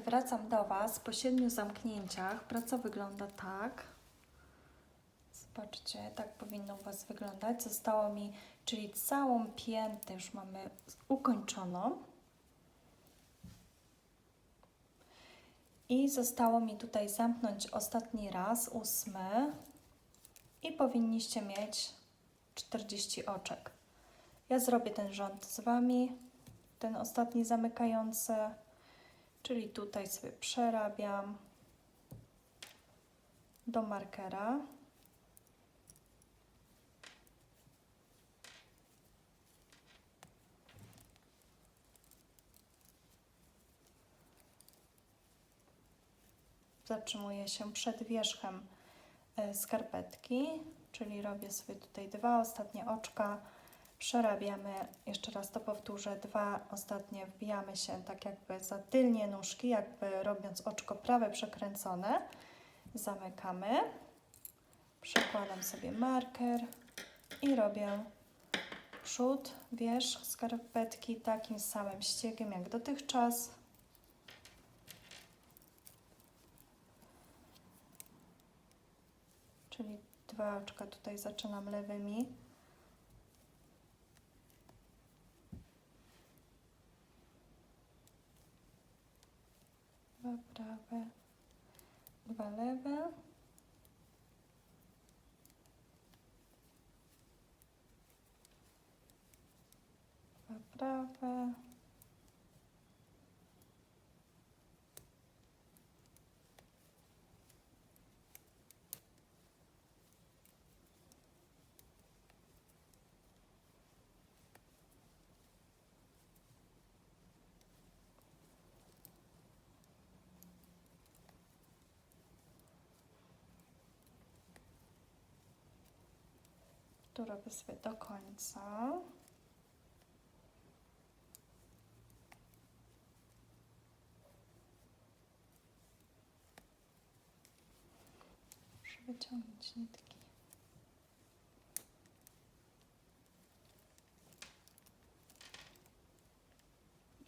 Wracam do Was po siedmiu zamknięciach. Praca wygląda tak. Zobaczcie, tak powinno u Was wyglądać. Zostało mi, czyli całą piętę już mamy ukończoną. I zostało mi tutaj zamknąć ostatni raz, ósmy. I powinniście mieć 40 oczek. Ja zrobię ten rząd z Wami, ten ostatni zamykający, czyli tutaj sobie przerabiam do markera. Zatrzymuję się przed wierzchem e, skarpetki, czyli robię sobie tutaj dwa ostatnie oczka, przerabiamy, jeszcze raz to powtórzę, dwa ostatnie wbijamy się tak jakby za tylnie nóżki, jakby robiąc oczko prawe przekręcone, zamykamy, przekładam sobie marker i robię przód, wierzch skarpetki takim samym ściegiem jak dotychczas. Czyli dwa oczka tutaj zaczynam lewymi. Prawe, dwa lewe. Dwa prawe. Tu robię sobie do końca. Muszę wyciągnąć nitki.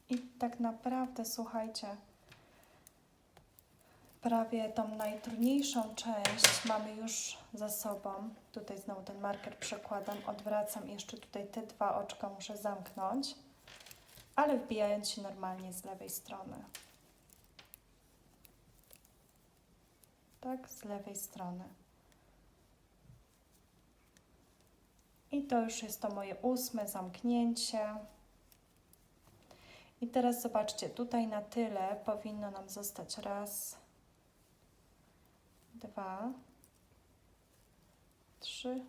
I tak naprawdę, słuchajcie, prawie tą najtrudniejszą część mamy już za sobą. Tutaj znowu ten marker przekładam, odwracam jeszcze tutaj te dwa oczka muszę zamknąć, ale wbijając się normalnie z lewej strony. Tak, z lewej strony. I to już jest to moje ósme zamknięcie. I teraz zobaczcie, tutaj na tyle powinno nam zostać raz, dwa, trzy,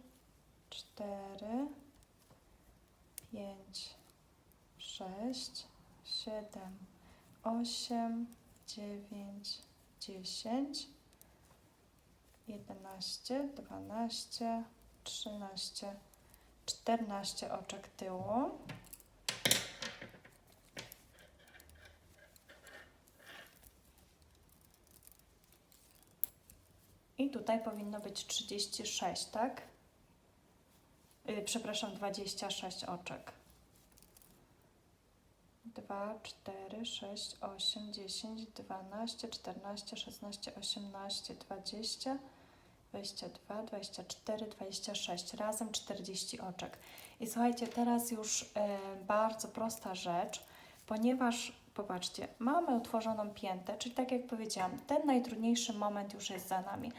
cztery, pięć, sześć, siedem, osiem, dziewięć, dziesięć, jedenaście, dwanaście, trzynaście, czternaście oczek tyłu. I tutaj powinno być 36, tak? Yy, przepraszam, 26 oczek. 2, 4, 6, 8, 10, 12, 14, 16, 18, 20, 22, 24, 26. Razem 40 oczek. I słuchajcie, teraz już e, bardzo prosta rzecz, ponieważ popatrzcie, mamy utworzoną piętę, czyli tak jak powiedziałam, ten najtrudniejszy moment już jest za nami.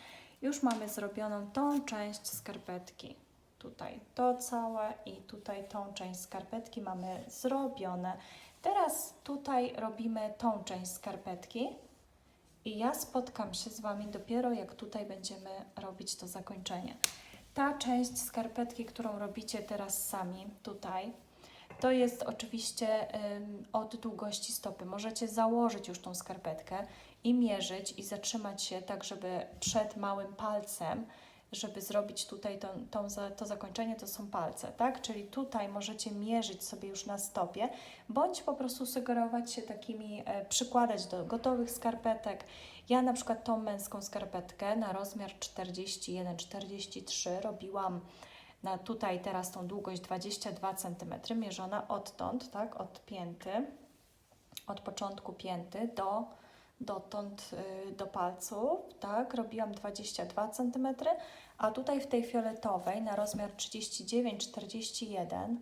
Już mamy zrobioną tą część skarpetki. Tutaj to całe i tutaj tą część skarpetki mamy zrobione. Teraz tutaj robimy tą część skarpetki i ja spotkam się z Wami dopiero jak tutaj będziemy robić to zakończenie. Ta część skarpetki, którą robicie teraz sami tutaj, to jest oczywiście od długości stopy. Możecie założyć już tą skarpetkę i mierzyć i zatrzymać się tak, żeby przed małym palcem, żeby zrobić tutaj tą za, to zakończenie, to są palce, tak? Czyli tutaj możecie mierzyć sobie już na stopie, bądź po prostu sugerować się takimi, e, przykładać do gotowych skarpetek. Ja na przykład tą męską skarpetkę na rozmiar 41-43 robiłam na tutaj teraz tą długość 22 cm, mierzona odtąd, tak, od pięty, od początku pięty do dotąd y, do palców, tak, robiłam 22 cm, a tutaj w tej fioletowej na rozmiar 39-41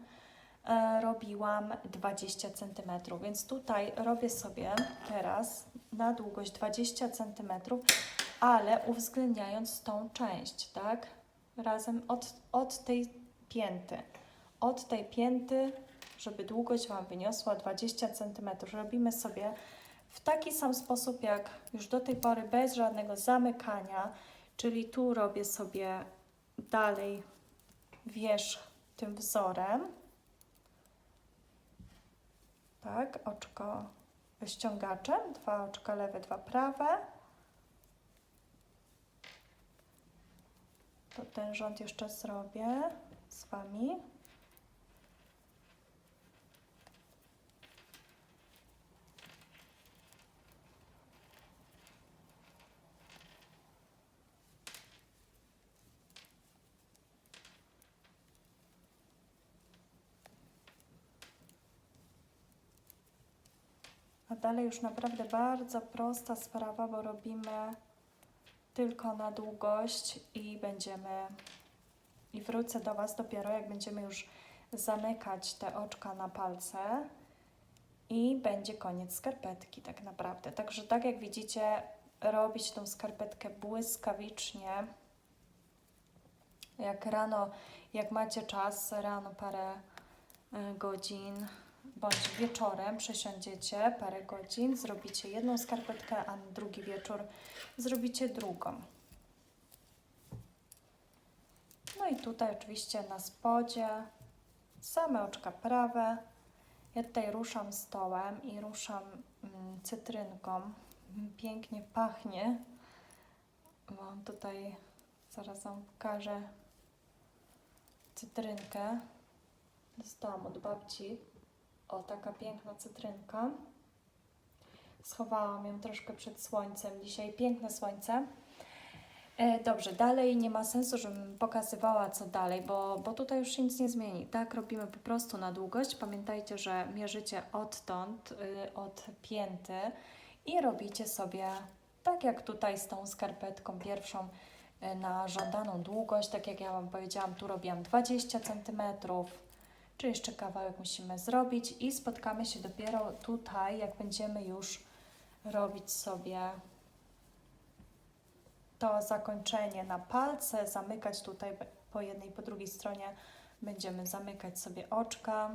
e, robiłam 20 cm, więc tutaj robię sobie teraz na długość 20 cm, ale uwzględniając tą część, tak, razem od, od tej pięty, od tej pięty, żeby długość Wam wyniosła 20 cm, robimy sobie w taki sam sposób jak już do tej pory, bez żadnego zamykania, czyli tu robię sobie dalej wierzch tym wzorem. Tak, oczko ściągaczem, dwa oczka lewe, dwa prawe. To ten rząd jeszcze zrobię z Wami. A dalej już naprawdę bardzo prosta sprawa, bo robimy tylko na długość i będziemy i wrócę do Was dopiero jak będziemy już zamykać te oczka na palce i będzie koniec skarpetki tak naprawdę. Także tak jak widzicie, robić tą skarpetkę błyskawicznie. Jak rano, jak macie czas, rano parę e, godzin, bądź wieczorem przesiądziecie parę godzin, zrobicie jedną skarpetkę, a drugi wieczór zrobicie drugą. No i tutaj oczywiście na spodzie same oczka prawe. Ja tutaj ruszam stołem i ruszam mm, cytrynką. Pięknie pachnie. Mam tutaj, zaraz Wam pokażę cytrynkę. Dostałam od babci. O, taka piękna cytrynka. Schowałam ją troszkę przed słońcem. Dzisiaj piękne słońce. E, dobrze, dalej nie ma sensu, żebym pokazywała co dalej, bo, bo tutaj już się nic nie zmieni. Tak, robimy po prostu na długość. Pamiętajcie, że mierzycie odtąd, y, od pięty i robicie sobie tak jak tutaj z tą skarpetką pierwszą y, na żądaną długość. Tak jak ja Wam powiedziałam, tu robiłam 20 cm, czy jeszcze kawałek musimy zrobić i spotkamy się dopiero tutaj, jak będziemy już robić sobie to zakończenie na palce, zamykać tutaj po jednej, po drugiej stronie będziemy zamykać sobie oczka,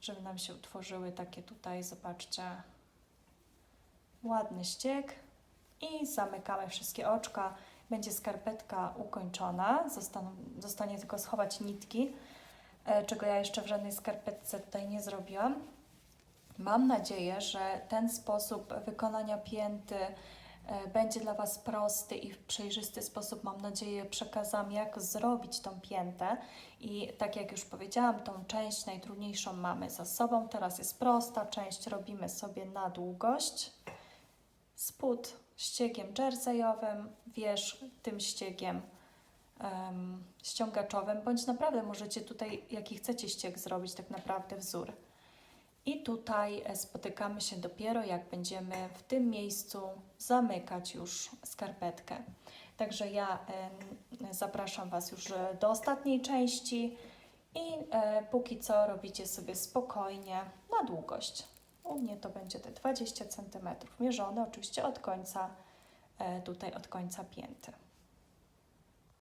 żeby nam się utworzyły takie tutaj, zobaczcie, ładny ściek i zamykamy wszystkie oczka. Będzie skarpetka ukończona, Zostaną, zostanie tylko schować nitki, czego ja jeszcze w żadnej skarpetce tutaj nie zrobiłam. Mam nadzieję, że ten sposób wykonania pięty e, będzie dla Was prosty i w przejrzysty sposób, mam nadzieję, przekazam, jak zrobić tą piętę. I tak jak już powiedziałam, tą część najtrudniejszą mamy za sobą. Teraz jest prosta część, robimy sobie na długość. Spód ściegiem jerseyowym, wierzch tym ściegiem um, ściągaczowym, bądź naprawdę możecie tutaj, jaki chcecie ścieg zrobić, tak naprawdę wzór. I tutaj e, spotykamy się dopiero, jak będziemy w tym miejscu zamykać już skarpetkę. Także ja e, zapraszam Was już do ostatniej części i e, póki co robicie sobie spokojnie na długość. U mnie to będzie te 20 cm, mierzone oczywiście od końca, tutaj od końca pięty.